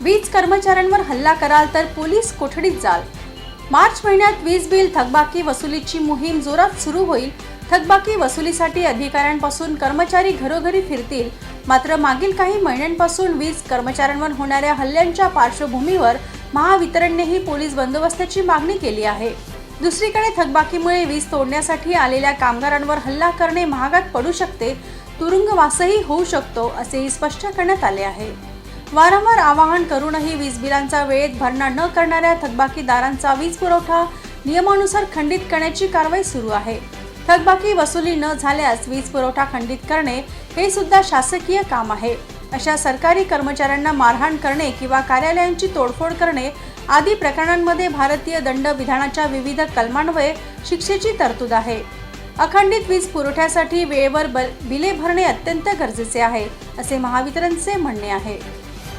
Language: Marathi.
वीज कर्मचाऱ्यांवर हल्ला कराल तर पोलीस कोठडीत जाल? मार्च महिन्यात वीज बिल थकबाकी वसुलीची मोहीम जोरात सुरू होईल. थकबाकी वसुलीसाठी अधिकाऱ्यांपासून कर्मचारी घरोघरी फिरतील. मात्र मागील काही महिन्यांपासून वीज कर्मचाऱ्यांवर होणाऱ्या हल्ल्यांच्या पार्श्वभूमीवर महावितरणनेही पोलीस बंदोबस्ताची मागणी केली आहे. दुसरीकडे थकबाकीमुळे वीज तोडण्यासाठी आलेल्या कामगारांवर हल्ला करणे महागात पडू शकते. तुरुंगवासही होऊ शकतो असेही स्पष्ट करण्यात आले आहे. वारंवार आवाहन करूनही वीज बिलांचा वेळेत भरणा न करणाऱ्या थकबाकीदारांचा वीज पुरवठा नियमानुसार खंडित करण्याची कारवाई सुरू आहे. थकबाकी वसुली न झाल्यास वीज पुरवठा खंडित करणे हे सुद्धा शासकीय काम आहे. अशा सरकारी कर्मचाऱ्यांना मारहाण करणे किंवा कार्यालयांची तोडफोड करणे आदी प्रकरणांमध्ये भारतीय दंड विधानाच्या विविध कलमान्वये शिक्षेची तरतूद आहे. अखंडित वीज पुरवठ्यासाठी वेळेवर बिले भरणे अत्यंत गरजेचे आहे असे महावितरणचे म्हणणे आहे.